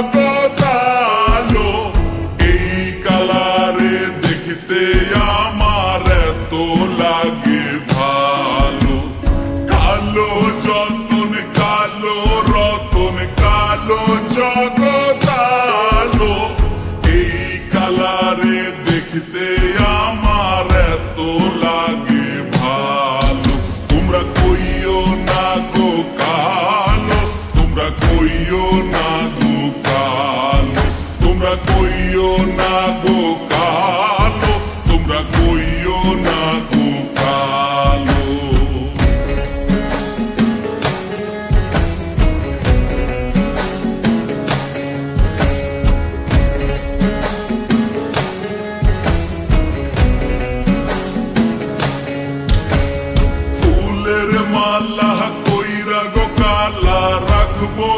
মতো কালো এই কালো যতন কালো রতন কালো জগতালো এই কালারে দেখতে না গো তোমরা কইও না গো ফুলের মালা কইরা গো কালা রাখব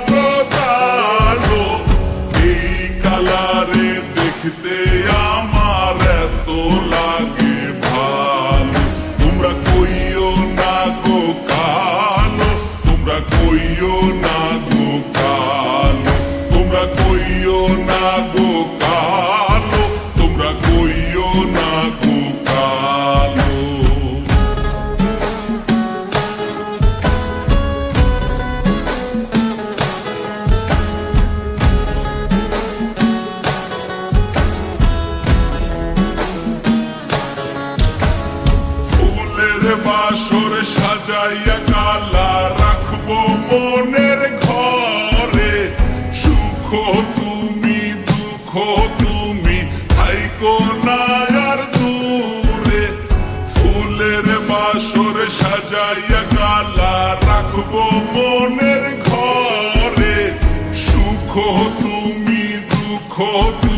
কইও না তুমি থাইকো নায়ার আর দূরে, ফুলের বাসর সাজাইয়া গালা রাখব মনের ঘরে। সুখ তুমি, দুঃখ তুমি